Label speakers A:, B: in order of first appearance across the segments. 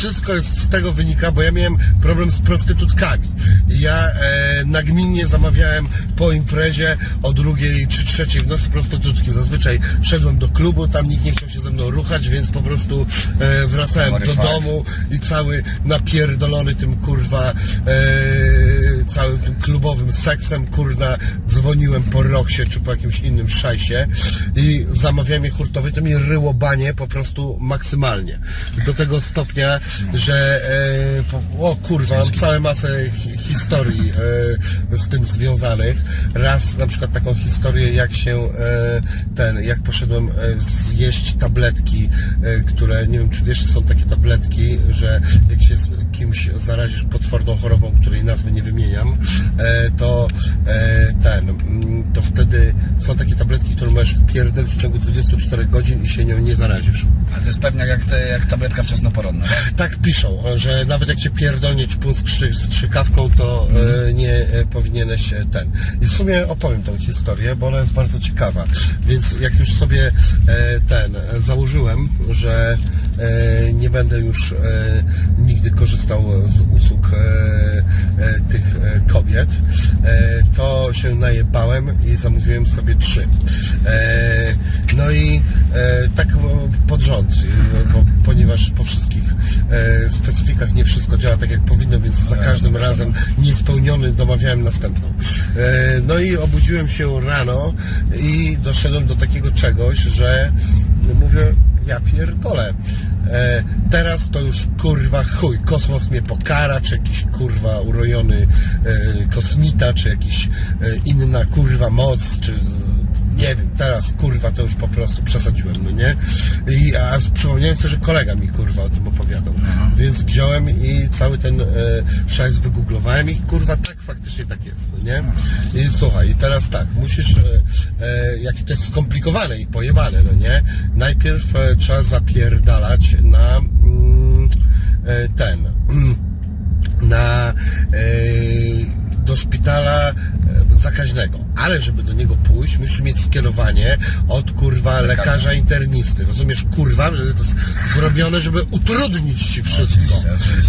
A: wszystko jest z tego wynika, bo ja miałem problem z prostytutkami. Ja e, nagminnie zamawiałem po imprezie o drugiej czy trzeciej w nocy prostytutki. Zazwyczaj szedłem do klubu, tam nikt nie chciał się ze mną ruchać, więc po prostu e, wracałem do domu i cały napierdolony tym kurwa e, całym tym klubowym seksem, kurna, dzwoniłem po Roxie czy po jakimś innym szajsie i zamawiałem je hurtowe, to mi ryło banie po prostu maksymalnie. Do tego stopnia, że e, o kurwa, mam całą masę hi, historii e, z tym związanych. Raz na przykład taką historię, jak się e, ten, jak poszedłem e, zjeść tabletki, e, które nie wiem czy wiesz, są takie tabletki, że jak się z kimś zarazisz potworną chorobą, której nazwy nie wymieniam, e, to e, ten, mm, to wtedy są takie tabletki, które możesz wpierdolić w ciągu 24 godzin i się nią nie zarazisz.
B: A to jest pewnie jak, te, jak tabletka wczesnoporonna, tak?
A: Tak piszą, że nawet jak cię pierdolnie ćpun z strzykawką, to e, nie e, powinieneś ten. I w sumie opowiem tą historię, bo ona jest bardzo ciekawa. Więc jak już sobie ten założyłem, że nie będę już e, nigdy korzystał z usług e, e, tych e, kobiet, e, to się najebałem i zamówiłem sobie trzy. E, no i e, tak e, pod rząd, e, bo, ponieważ po wszystkich e, specyfikach nie wszystko działa tak jak powinno, więc za każdym razem niespełniony domawiałem następną. E, no i obudziłem się rano i doszedłem do takiego czegoś, że mówię, ja pierdolę. E, teraz to już kurwa chuj, kosmos mnie pokara, czy jakiś kurwa urojony e, kosmita, czy jakiś e, inna kurwa moc, czy nie wiem, teraz kurwa to już po prostu przesadziłem, no nie? I, a przypomniałem sobie, że kolega mi kurwa o tym opowiadał. Więc wziąłem i cały ten e, szajs wygooglowałem i kurwa tak faktycznie tak jest, no nie? I słuchaj, i teraz tak, musisz, e, e, jakie to jest skomplikowane i pojebane, no nie? Najpierw e, trzeba zapierdalać na mm, e, ten na e, do szpitala e, zakaźnego, ale żeby do niego pójść, musisz mieć skierowanie od kurwa lekarza internisty. Rozumiesz, kurwa, że to jest zrobione, żeby utrudnić ci wszystko.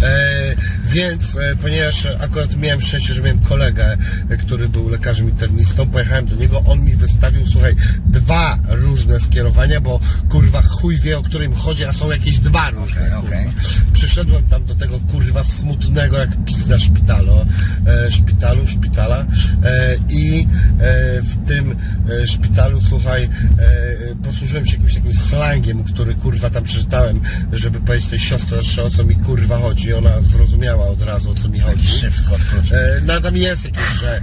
A: E, więc, e, ponieważ akurat miałem szczęście, że miałem kolegę, e, który był lekarzem internistą, pojechałem do niego, on mi wystawił, słuchaj, dwa różne skierowania, bo kurwa chuj wie, o którym chodzi, a są jakieś dwa różne. Kurwa.
B: okej.
A: Przyszedłem tam do tego kurwa smutnego jak pizda szpitalu, e, szpitalu, szpitala e, i w tym e, szpitalu, słuchaj, e, posłużyłem się jakimś takim slangiem, który kurwa tam przeczytałem, żeby powiedzieć tej siostrze o co mi kurwa chodzi. Ona zrozumiała od razu o co mi chodzi.
B: Szybko odkrócił.
A: E, No tam jest jakieś, że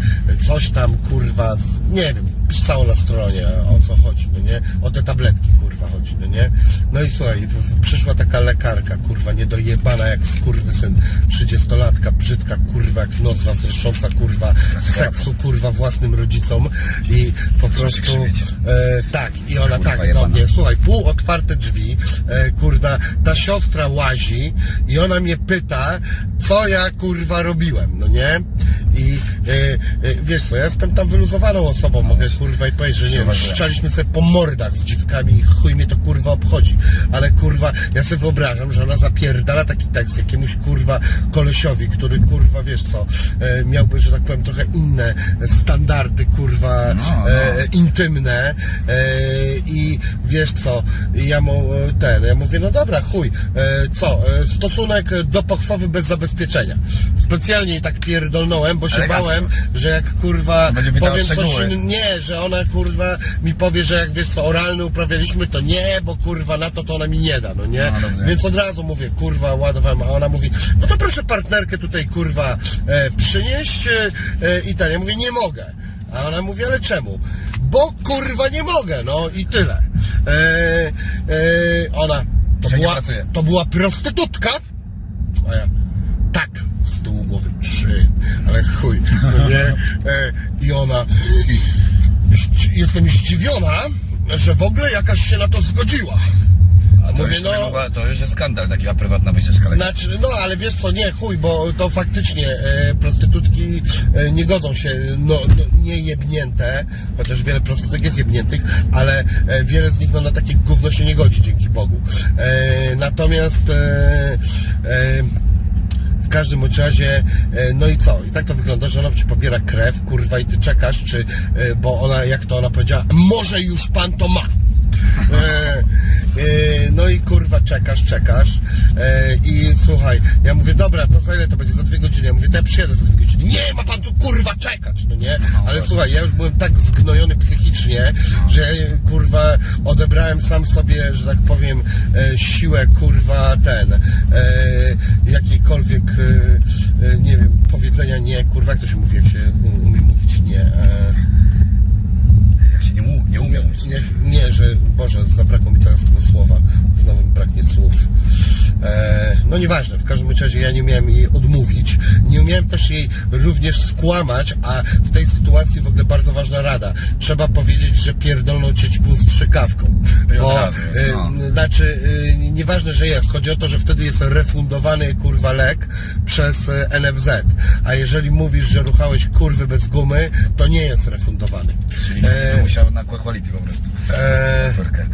A: coś tam kurwa, nie wiem, pisało na stronie o co chodzi, no nie? O te tabletki kurwa chodzi, no nie? No i słuchaj, przyszła taka lekarka, kurwa, niedojebana jak skurwysyn, 30-latka, brzydka kurwa, jak noc zazdroszcząca kurwa, seksu kurwa własnym rodzicom i po prostu e, tak, i ona
B: Kurwa
A: tak do mnie, słuchaj, pół otwarte drzwi, e, kurwa, ta siostra łazi i ona mnie pyta, co ja kurwa robiłem, no nie? I e, e, wiesz co, ja jestem tam wyluzowaną osobą, mogę kurwa i powiedzieć, że nie wiem, szczaliśmy sobie po mordach z dziwkami i chuj mnie to kurwa obchodzi, ale kurwa, ja sobie wyobrażam, że ona zapierdala taki tekst jakiemuś kurwa kolesiowi, który kurwa, wiesz co, e, miałby, że tak powiem, trochę inne standardy kurwa
B: No, no.
A: E, intymne e, i wiesz co, ja mu e, ten, ja mówię, no dobra, chuj, e, co, e, stosunek do pochwowy bez zabezpieczenia. Specjalnie tak pierdolnąłem, bo się
B: Elegancko.
A: bałem, że jak kurwa
B: Będzie
A: powiem coś
B: szczegóły.
A: nie, że ona kurwa mi powie, że jak wiesz co, oralny uprawialiśmy, to nie, bo kurwa na to to ona mi nie da, no nie?
B: No, rozumiem.
A: Więc od razu mówię, kurwa, ładowałem, a ona mówi, no to proszę partnerkę tutaj kurwa e, przynieść e, e, i ten, ja mówię, nie mogę. A ona mówi, ale czemu? Bo kurwa nie mogę, no i tyle. E, e, ona, to
B: nie
A: była, to była prostytutka? A ja, tak, tyłu głowy, trzy, ale chuj, no nie? E, I ona, jestem zdziwiona, że w ogóle jakaś się na to zgodziła.
B: A to,
A: mówię,
B: już
A: no-
B: mogła, to już jest skandal, taka prywatna wycieczka.
A: Znaczy, no ale wiesz co, nie chuj, bo to faktycznie e, prostytutki e, nie godzą się, no, no nie jebnięte, chociaż wiele prostytutek jest jebniętych, ale e, wiele z nich no, na takie gówno się nie godzi, dzięki Bogu. E, natomiast e, e, W każdym bądź razie, e, no i co? I tak to wygląda, że ona ci pobiera krew, kurwa, i ty czekasz, czy, e, bo ona, jak to ona powiedziała, może już pan to ma. E, e, no i kurwa czekasz, czekasz e, i słuchaj, ja mówię, dobra, to za ile to będzie? Za dwie godziny. Ja mówię, to ja przyjadę za dwie godziny. Nie, ma pan tu kurwa czekać, no nie? Ale słuchaj, ja już byłem tak zgnojony psychicznie, że odebrałem sam sobie, że tak powiem, e, siłę kurwa ten, e, jakiejkolwiek, e, nie wiem, powiedzenia nie, kurwa, jak to się mówi, jak się um- umie mówić nie.
B: Jak się nie, mu, nie umie mówić.
A: nie, nie, że Boże, zabrakło mi teraz tego słowa. Znowu mi braknie słów. No nieważne, w każdym razie ja nie umiałem jej odmówić. Nie umiałem też jej również skłamać, a w tej sytuacji w ogóle bardzo ważna rada. Trzeba powiedzieć, że pierdolną cię ćpun strzykawką. Bo,
B: razu
A: e,
B: no.
A: znaczy, e, nieważne, że jest. Chodzi o to, że wtedy jest refundowany kurwa lek przez e, NFZ. A jeżeli mówisz, że ruchałeś kurwy bez gumy, to nie jest refundowany.
B: Czyli e... musiał na quality po prostu.
A: E,
B: Motorkę.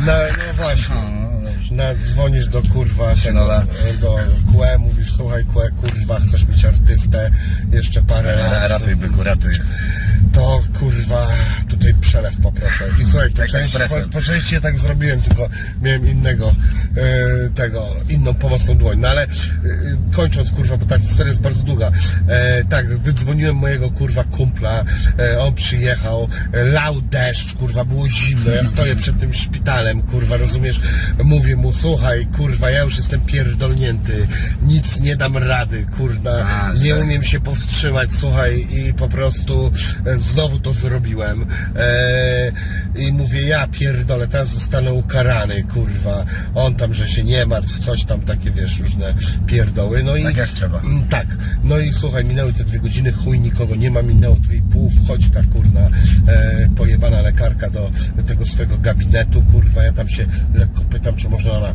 A: No, no właśnie.
B: No, no dobrze.
A: Na, dzwonisz do kurwa tego,
B: Synola.
A: do Kłe, mówisz słuchaj Kłe, kurwa, chcesz mieć artystę, jeszcze parę
B: Ra-
A: lat.
B: Ratuj byku, ratuj.
A: To kurwa, tutaj przelew poproszę. I słuchaj, po części, po, po części ja tak zrobiłem, tylko miałem innego, e, tego, inną pomocną dłoń. No ale e, kończąc kurwa, bo ta historia jest bardzo długa. E, tak, wydzwoniłem mojego kurwa kumpla, e, on przyjechał, e, lał deszcz, kurwa, było zimno, ja stoję przed tym szpitalem, kurwa, rozumiesz? Mówię mu, słuchaj, kurwa, ja już jestem pierdolnięty, nic nie dam rady, kurwa, nie umiem się powstrzymać, słuchaj, i po prostu e, znowu to zrobiłem. E, I mówię, ja pierdolę, teraz zostanę ukarany, kurwa. On tam, że się nie martw, coś tam takie, wiesz, różne pierdoły. No i
B: Tak jak trzeba.
A: Mm, Tak. No i słuchaj, minęły te dwie godziny, chuj nikogo nie ma, minęło dwie i pół, wchodzi ta kurna e, pojebana lekarka do tego swojego gabinetu, kurwa, ja tam się lekko pytam, czy można ona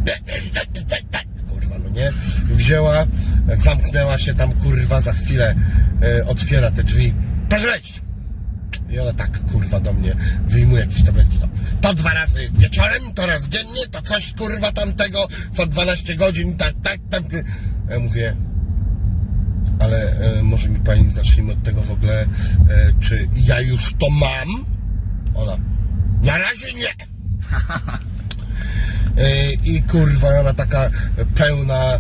A: kurwa, no nie? Wzięła, zamknęła się tam, kurwa, za chwilę e, otwiera te drzwi. Proszę wejść! I ona tak, kurwa, do mnie wyjmuje jakieś tabletki. To, to dwa razy wieczorem, to raz dziennie, to coś, kurwa, tamtego, co 12 godzin, tak, tak, tam. Ja mówię, ale e, może mi pani zacznijmy od tego w ogóle, e, czy ja już to mam? Ona, na razie nie. E, I kurwa, ona taka pełna e,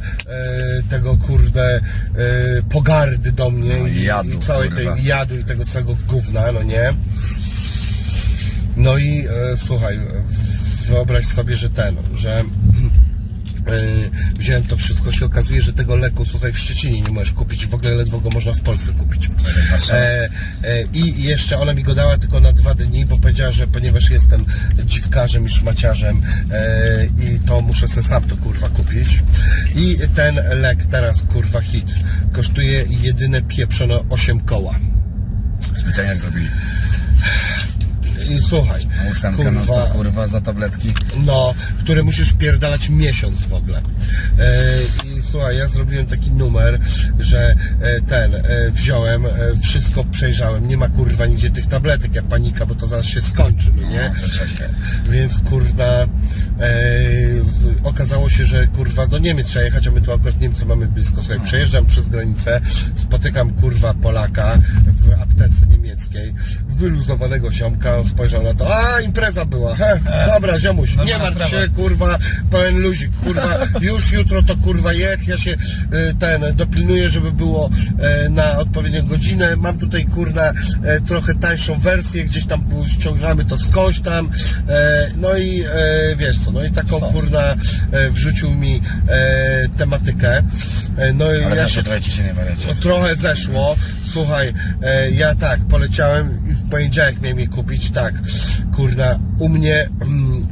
A: tego kurde e, pogardy do mnie
B: No i jadu,
A: i całej
B: kurwa.
A: tej jadu i tego całego gówna, no nie? No i słuchaj, wyobraź sobie, że ten, że wziąłem to wszystko, się okazuje, że tego leku, słuchaj, w Szczecinie nie możesz kupić, w ogóle ledwo go można w Polsce kupić. E, e, I jeszcze ona mi go dała tylko na dwa dni, bo powiedziała, że ponieważ jestem dziwkarzem i szmaciarzem e, i to muszę sobie sam to kurwa kupić. I ten lek teraz kurwa hit kosztuje jedyne pieprzone 8 koła.
B: Specjalnie zrobili.
A: I słuchaj,
B: ósemkę, no to
A: kurwa,
B: kurwa za tabletki.
A: no, które musisz wpierdalać miesiąc w ogóle. Słuchaj, ja zrobiłem taki numer, że e, ten, e, wziąłem, e, wszystko przejrzałem, nie ma kurwa nigdzie tych tabletek, ja panika, bo to zaraz się skończy, no nie?
B: No,
A: Więc kurwa, okazało się, że kurwa do Niemiec trzeba jechać, a my tu akurat Niemcy mamy blisko. Słuchaj, przejeżdżam przez granicę, spotykam kurwa Polaka w aptece niemieckiej, wyluzowanego ziomka, on spojrzał na to, a impreza była, he, dobra ziomuś, nie martw się, kurwa, pełen luzik, kurwa, już jutro to kurwa jest, ja się e, ten, dopilnuję, żeby było e, na odpowiednią godzinę, mam tutaj kurna e, trochę tańszą wersję, gdzieś tam ściągamy to skądś tam, no i wiesz co, no i taką kurna wrzucił mi tematykę, no i
B: Ale
A: ja
B: zawsze
A: się
B: trochę ci nie wariacie.
A: no, trochę zeszło. Słuchaj, ja tak, poleciałem i w poniedziałek miałem je kupić, tak. Kurna, u mnie mm,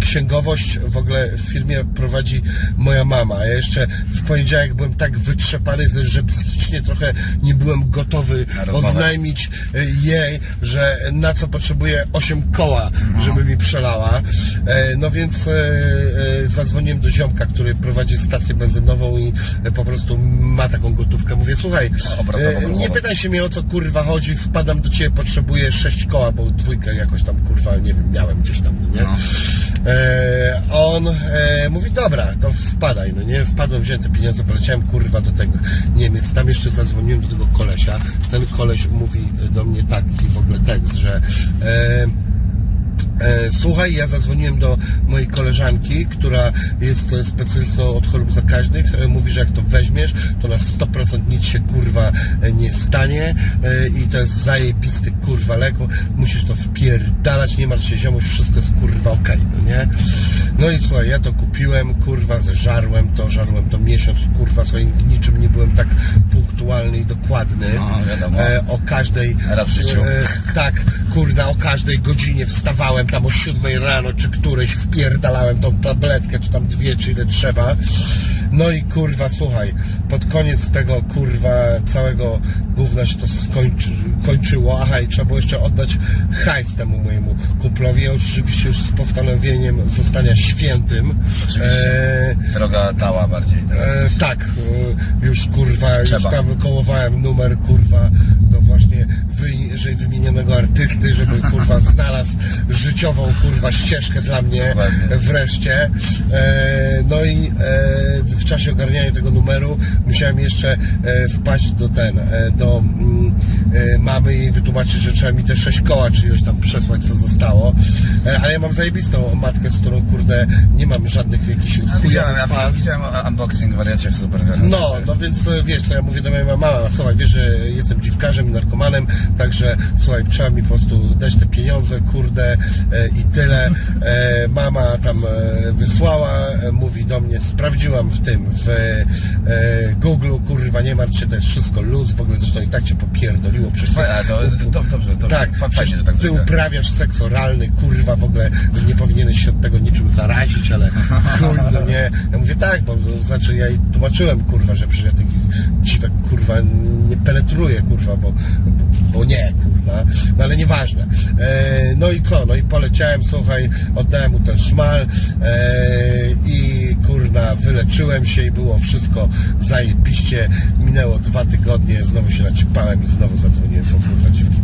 A: księgowość w ogóle w firmie prowadzi moja mama. Ja jeszcze w poniedziałek byłem tak wytrzepany, że- psychicznie trochę nie byłem gotowy oznajmić e, jej, że na co potrzebuję 8 koła, żeby mi przelała. E, no więc e, e, zadzwoniłem do ziomka, który prowadzi stację benzynową i e, po prostu ma taką gotówkę. Mówię, słuchaj, e, nie pytaj się mnie o co kurwa chodzi, wpadam do ciebie, potrzebuję 6 koła, bo dwójkę jakoś tam kurwa, nie wiem, miałem gdzieś tam, nie?
B: No.
A: E, on e, mówi, dobra, to wpadaj, no nie, wpadłem, wziąłem te pieniądze, poleciałem kurwa do tego Niemiec, tam jeszcze zadzwoniłem do tego kolesia, ten koleś mówi do mnie taki w ogóle tekst, że e, Słuchaj, ja zadzwoniłem do mojej koleżanki, która jest e, specjalistą od chorób zakaźnych. E, Mówi, że jak to weźmiesz, to na 100% nic się kurwa e, nie stanie e, i to jest zajebisty kurwa lek. Musisz to wpierdalać, nie martw się ziomuś, wszystko jest kurwa okej, no nie? No i słuchaj, ja to kupiłem, kurwa, zeżarłem to, żarłem to miesiąc, kurwa, swoim w niczym nie byłem tak punktualny i dokładny.
B: No.
A: E, o każdej
B: Raz w życiu.
A: E, tak, kurna, o każdej godzinie wstawałem tam o 7 rano, czy którejś wpierdalałem tą tabletkę, czy tam dwie, czy ile trzeba. No i kurwa, słuchaj, pod koniec tego kurwa całego gówna się to skończy, kończyło. Aha, i trzeba było jeszcze oddać hajs temu mojemu kumplowi. Ja już już z postanowieniem zostania świętym.
B: Oczywiście.
A: E,
B: Droga tała bardziej. tak.
A: E, tak, e, już kurwa, już
B: Trzeba.
A: tam kołowałem numer kurwa do właśnie wy, że wymienionego artysty, żeby kurwa znalazł życiową kurwa ścieżkę dla mnie wreszcie. E, no i e, w czasie ogarniania tego numeru musiałem jeszcze e, wpaść do ten, do mm, mamy i wytłumaczyć, że trzeba mi te sześć koła czyjeś tam przesłać, co zostało. E, ale ja mam zajebistą matkę, z którą kurde nie mam żadnych jakichś
B: widziałem,
A: chujowych
B: ja
A: faz.
B: widziałem unboxing wariacie w super.
A: No, no więc e, wiesz co, ja mówię do mojej mama, słuchaj, wiesz, że jestem dziwkarzem i narkomanem, także słuchaj, trzeba mi po prostu dać te pieniądze, kurde e, i tyle. E, mama tam e, wysłała, e, mówi do mnie, sprawdziłam w tym, w e, Google, kurwa, nie martw się, to jest wszystko luz, w ogóle zresztą i tak cię popierdoliło przez
B: A, to, to, to, dobrze, dobrze.
A: tak,
B: Fa-
A: przecież
B: fajnie, że tak
A: ty uprawiasz seks oralny, kurwa, w ogóle nie powinieneś się od tego niczym zarazić, ale chuj, no nie. Ja mówię tak, bo to znaczy ja jej tłumaczyłem, kurwa, że przecież ja takich dziwek, kurwa, nie penetruję, kurwa, bo, bo, bo nie, kurwa, no ale nieważne. E, no i co, no i poleciałem, słuchaj, oddałem mu ten szmal e, i kurna, wyleczyłem się i było wszystko zajebiście. Minęło dwa tygodnie, znowu się naćpałem i znowu zadzwoniłem po kurwa dziwki.